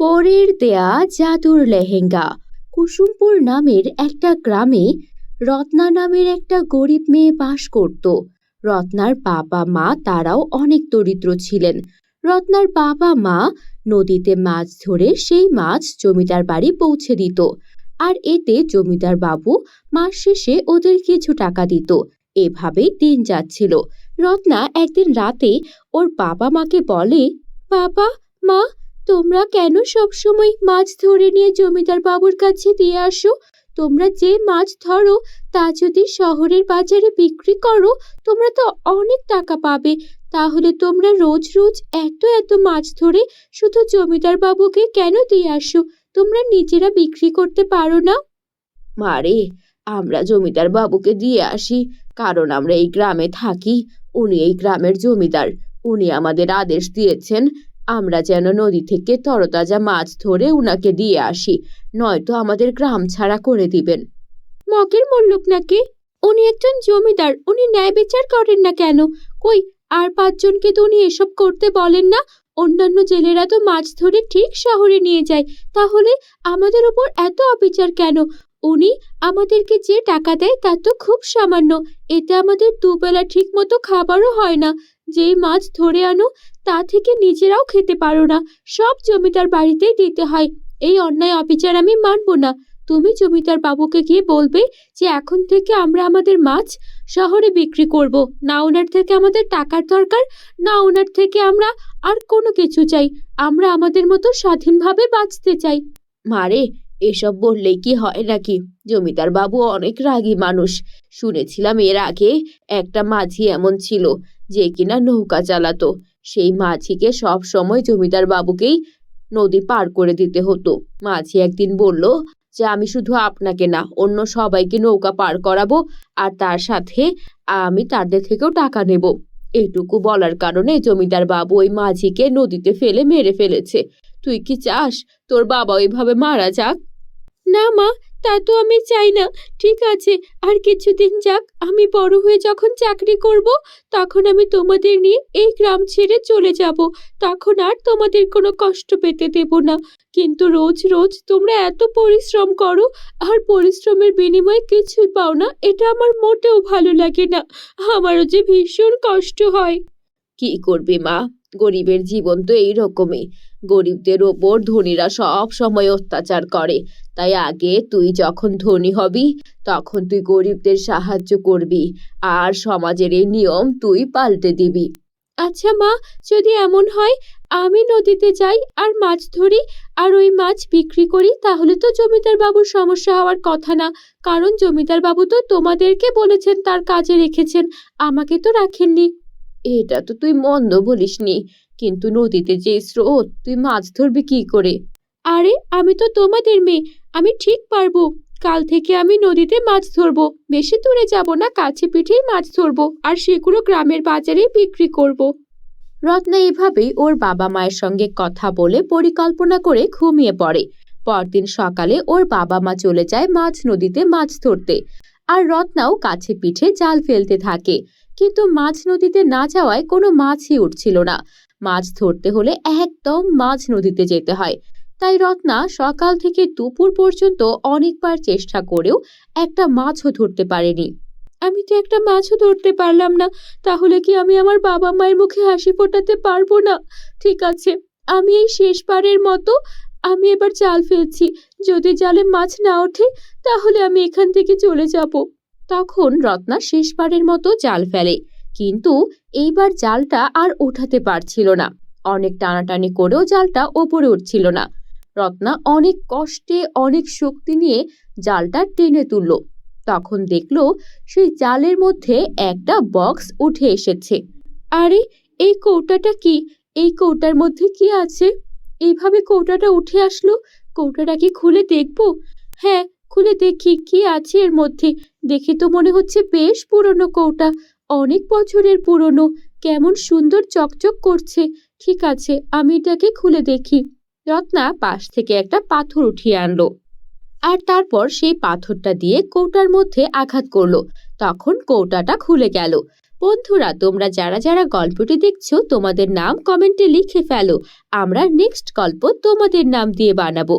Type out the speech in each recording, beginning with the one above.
পরের দেয়া জাদুর লেহেঙ্গা। কুসুমপুর নামের একটা গ্রামে রত্না নামের একটা গরিব মেয়ে বাস করত। রত্নার বাবা মা তারাও অনেক দরিদ্র ছিলেন। রত্নার বাবা মা নদীতে মাছ ধরে সেই মাছ জমিদার বাড়ি পৌঁছে দিত। আর এতে জমিদার বাবু মাস শেষে ওদের কিছু টাকা দিত। এভাবেই দিন যাচ্ছিল। রত্না একদিন রাতে ওর বাবা মাকে বলে, বাবা, মা তোমরা কেন সবসময় মাছ ধরে নিয়ে জমিদার বাবুর কাছে দিয়ে আসো? তোমরা যে মাছ ধরো, তা যদি শহরের বাজারে বিক্রি করো, তোমরা তো অনেক টাকা পাবে। তাহলে তোমরা রোজ রোজ এত এত মাছ ধরে শুধু জমিদার বাবুকে কেন দিয়ে আসো? তোমরা নিজেরা বিক্রি করতে পারো না? মারে, আমরা জমিদার বাবুকে দিয়ে আসি, কারণ আমরা এই গ্রামে থাকি, উনি এই গ্রামের জমিদার, উনি আমাদের আদেশ দিয়েছেন আমরা যেন নদী থেকে তরতাজা মাছ ধরে উনাকে দিয়ে আসি, নয়তো আমাদের গ্রাম ছাড়া করে দিবেন। মগের মল্লুক নাকি? উনি একজন জমিদার, উনি ন্যায় বিচার করেন না কেন? কই, আর পাঁচজনকে তো উনি এসব করতে বলেন না? অন্যান্য জেলেরা তো মাছ ধরে ঠিক শহরে নিয়ে যায়, তাহলে আমাদের উপর এত অবিচার কেন? উনি আমাদেরকে যে টাকা দেয় তা তো খুব সামান্য, এতে আমাদের দুবেলা ঠিক মতো খাবারও হয় না। যেই মাছ ধরে আনো তা থেকে নিজেরাও খেতে পারো না। সব জমিদার বাড়িতেই দিতে হয়। এই অন্যায় অবিচার আমি মানব না। তুমি জমিদার বাবুকে গিয়ে বলবে যে, এখন থেকে আমরা আমাদের মাছ শহরে বিক্রি করব। না ওনার থেকে আমাদের টাকার দরকার, না ওনার থেকে আমরা আর কোনো কিছু চাই। আমরা আমাদের মতো স্বাধীনভাবে বাঁচতে চাই। মারে, এসব বললেই কি হয় নাকি? জমিদার বাবু অনেক রাগী মানুষ। শুনেছিলাম এর আগে একটা মাঝি এমন ছিল, যে কিনা নৌকা চালাতো। সেই মাঝিকে সব সময় জমিদার বাবুকেই নদী পার করে দিতে হতো। মাঝি একদিন বলল, যে আমি শুধু আপনাকে না, অন্য সবাইকে নৌকা পার করাবো আর তার সাথে আমি তাদের থেকেও টাকা নেব। এইটুকু বলার কারণে জমিদার বাবু ওই মাঝিকে নদীতে ফেলে মেরে ফেলেছে। তুই কি চাস তোর বাবা ওইভাবে মারা যাক? না মা তা তো আমি চাই না। ঠিক আছে, আর কিছুদিন যাক, আমি বড় হয়ে যখন চাকরি করব, তখন আমি তোমাদের নিয়ে এই গ্রাম ছেড়ে চলে যাব। তখন আর তোমাদের কোনো কষ্ট পেতে দেব না। কিন্তু রোজ রোজ তোমরা এত পরিশ্রম করো, আর পরিশ্রমের বিনিময়ে কিছুই পাও না, এটা আমার মোটেও ভালো লাগে না। আমারও যে ভীষণ কষ্ট হয়। কি করবে মা? গরিবের জীবন তো এইরকমই। গরিবদের ওপর ধনীরা সব সময় অত্যাচার করে। তাই আগে তুই যখন ধনী হবি তখন তুই গরিবদের সাহায্য করবি আর সমাজের এই নিয়ম তুই পাল্টে দিবি। আচ্ছা মা যদি এমন হয় আমি নদীতে যাই আর মাছ ধরি আর ওই মাছ বিক্রি করি তাহলে তো জমিদার বাবুর সমস্যা হওয়ার কথা না। কারণ জমিদার বাবু তো তোমাদেরকে বলেছেন তার কাজে রেখেছেন আমাকে তো রাখেননি। এটা তো তুই মন্দ বলিসনি। কিন্তু নদীতে যে স্রোত, তুই মাছ ধরবি কি করে? আরে, আমি তো তোমাদের মেয়ে, আমি ঠিক পারব। কাল থেকে আমি নদীতে মাছ ধরবো। বেশি দূরে যাব না, কাছে পিঠেই মাছ ধরবো আর সেগুলো গ্রামের বাজারে বিক্রি করব। রত্না এভাবেই ওর বাবা মায়ের সঙ্গে কথা বলে পরিকল্পনা করে ঘুমিয়ে পড়ে। পরদিন সকালে ওর বাবা মা চলে যায় মাছ নদীতে মাছ ধরতে। আর রত্নাও কাছে পিঠে জাল ফেলতে থাকে। কিন্তু মাছ নদীতে না যাওয়ায় কোনো মাছই উঠছিল না। মাছ ধরতে হলে একদম মাছ নদীতে যেতে হয়। তাই রত্না সকাল থেকে দুপুর পর্যন্ত অনেকবার চেষ্টা করেও একটা মাছও ধরতে পারেনি। আমি তো একটা মাছও ধরতে পারলাম না, তাহলে কি আমি আমার বাবা মায়ের মুখে হাসি ফোটাতে পারব না? ঠিক আছে, আমি এই শেষবারের মতো আমি এবার জাল ফেলছি। যদি জালে মাছ না ওঠে, তাহলে আমি এখান থেকে চলে যাব। তখন রত্না শেষবারের মতো জাল ফেলে। কিন্তু এইবার জালটা আর ওঠাতে পারছিল না। অনেক টানাটানি করেও জালটা ওপরে উঠছিল না। রত্না অনেক কষ্টে, অনেক শক্তি নিয়ে জালটা টেনে তুলল। তখন দেখল সেই জালের মধ্যে একটা বক্স উঠে এসেছে। আরে, এই কৌটাটা কি? এই কৌটার মধ্যে কি আছে? এইভাবে কৌটাটা উঠে আসলো? কৌটাটা কি খুলে দেখব? হ্যাঁ খুলে দেখি কি আছে এর মধ্যে। দেখে তো মনে হচ্ছে বেশ পুরনো কৌটা। অনেক বছরের পুরনো, কেমন সুন্দর চকচক করছে। ঠিক আছে, আমি এটাকে খুলে দেখি। রত্না পাশ থেকে একটা পাথর উঠিয়ে আনলো। আর তারপর সেই পাথরটা দিয়ে কৌটার মধ্যে আঘাত করল। তখন কৌটাটা খুলে গেল। বন্ধুরা, তোমরা যারা যারা গল্পটি দেখছ, তোমাদের নাম কমেন্টে লিখে ফেলো। আমরা নেক্সট গল্প তোমাদের নাম দিয়ে বানাবো।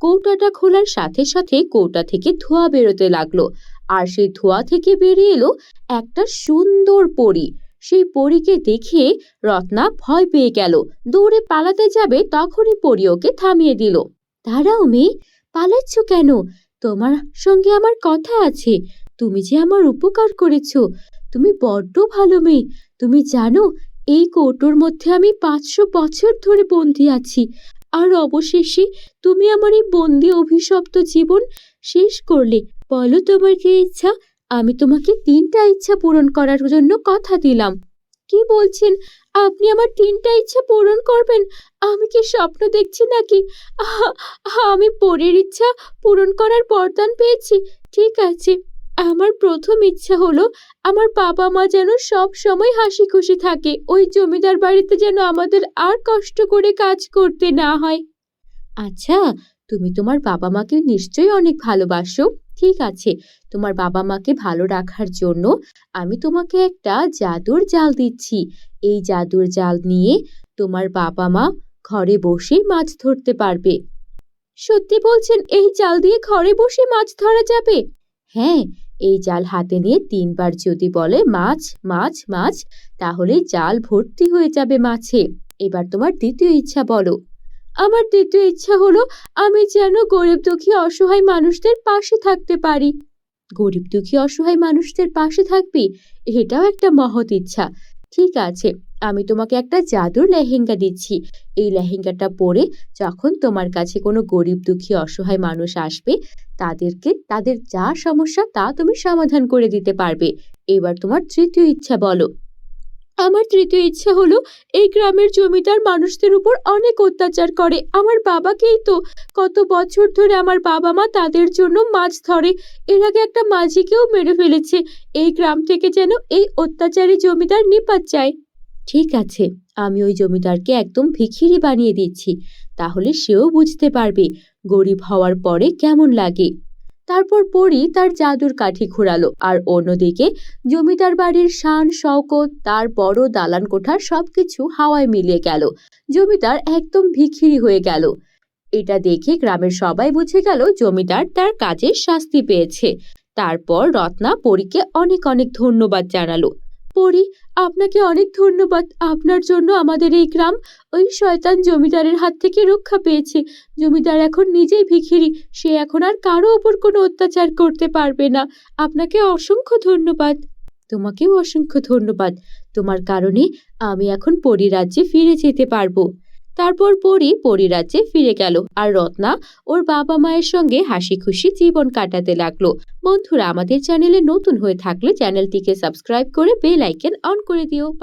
কৌটাটা খোলার সাথে সাথে কৌটা থেকে ধোঁয়া বেরোতে লাগল। আর সেই ধোঁয়া থেকে বেরিয়ে এলো একটা সুন্দর পরী। সেই পরীকে দেখে রত্না ভয় পেয়ে গেল। দৌড়ে পালাতে যাবে তখনই পরী ওকে থামিয়ে দিল। দাঁড়াও মেয়ে, পালাচ্ছ কেন? তোমার সঙ্গে আমার কথা আছে। তুমি যে আমার উপকার করেছ। তুমি বড্ড ভালো মেয়ে। তুমি জানো, এই কৌটোর মধ্যে আমি পাঁচশো বছর ধরে বন্দি আছি। আর অবশেষে তুমি আমার এই বন্দি অভিশপ্ত জীবন শেষ করলে। বলো তোমার কি ইচ্ছা? আমি তোমাকে তিনটা ইচ্ছা পূরণ করার জন্য কথা দিলাম। কি বলছেন? আপনি আমার তিনটা ইচ্ছা পূরণ করবেন? আমি কি স্বপ্ন দেখছি নাকি? আমি পরের ইচ্ছা পূরণ করার বরদান পেয়েছি। ঠিক আছে, আমার প্রথম ইচ্ছা হলো আমার বাবা মা যেন সব সময় হাসি খুশি থাকে। ওই জমিদার বাড়িতে যেন আমাদের আর কষ্ট করে কাজ করতে না হয়। আচ্ছা তুমি তোমার বাবা মাকে নিশ্চয়ই অনেক ভালোবাসো। ঠিক আছে, তোমার বাবা মাকে ভালো রাখার জন্য আমি তোমাকে একটা জাদুর জাল দিচ্ছি। এই জাদুর জাল নিয়ে তোমার বাবা মা ঘরে বসে মাছ ধরতে পারবে। সত্যি বলছেন, এই জাল দিয়ে ঘরে বসে মাছ ধরা যাবে? হ্যাঁ এই জাল হাতে নিয়ে তিনবার যদি বলে, মাছ মাছ মাছ, তাহলে জাল ভর্তি হয়ে যাবে মাছে। এবার তোমার দ্বিতীয় ইচ্ছা বলো। আমার দ্বিতীয় ইচ্ছা হলো আমি যেন গরিব দুঃখী অসহায় মানুষদের পাশে থাকতে পারি। গরিব দুঃখী অসহায় মানুষদের পাশে থাকবি? এটাও একটা মহৎ ইচ্ছা। ঠিক আছে, আমি তোমাকে একটা জাদুর লেহেঙ্গা দিচ্ছি। এই লেহেঙ্গাটা পরে যখন তোমার কাছে কোনো গরিব দুঃখী অসহায় মানুষ আসবে, তাদেরকে, তাদের যা সমস্যা তা তুমি সমাধান করে দিতে পারবে। এবার তোমার তৃতীয় ইচ্ছা বলো। আমার তৃতীয় ইচ্ছা হলো এই গ্রামের জমিদার মানুষদের উপর অনেক অত্যাচার করে। আমার বাবাকেই তো কত বছর ধরে আমার বাবা মা তাদের জন্য মাছ ধরে। এর আগে একটা মাঝিকেও মেরে ফেলেছে। এই গ্রাম থেকে যেন এই অত্যাচারী জমিদার নিপাত যায়। ঠিক আছে, আমি ওই জমিদারকে একদম ভিখিরি বানিয়ে দিচ্ছি। তাহলে সেও বুঝতে পারবে গরিব হওয়ার পরে কেমন লাগে। তারপর পরি তার জাদুর কাঠি ঘোরালো। আর অন্যদিকে জমিদার বাড়ির শান, শওকত, তার বড় দালান কোঠার সবকিছু হাওয়ায় মিলিয়ে গেল। জমিদার একদম ভিখিরি হয়ে গেল। এটা দেখে গ্রামের সবাই বুঝে গেল জমিদার তার কাজের শাস্তি পেয়েছে। তারপর রত্না পরীকে অনেক অনেক ধন্যবাদ জানালো। পরি আপনাকে অনেক ধন্যবাদ। আপনার জন্য আমাদের এই গ্রাম ওই শয়তান জমিদারের হাত থেকে রক্ষা পেয়েছে। জমিদার এখন নিজেই ভিখিরি। সে এখন আর কারও ওপর কোনো অত্যাচার করতে পারবে না। আপনাকে অসংখ্য ধন্যবাদ। তোমাকেও অসংখ্য ধন্যবাদ। তোমার কারণে আমি এখন পরিরাজ্যে ফিরে যেতে পারব। তারপর পরি পরিরাজ্যে ফিরে গেল আর রত্না ওর বাবা মায়ের সঙ্গে হাসি খুশি জীবন কাটাতে লাগল। বন্ধুরা, আমাদের চ্যানেলে নতুন হয়ে থাকলে চ্যানেলটিকে সাবস্ক্রাইব করে বেল আইকন অন করে দিও।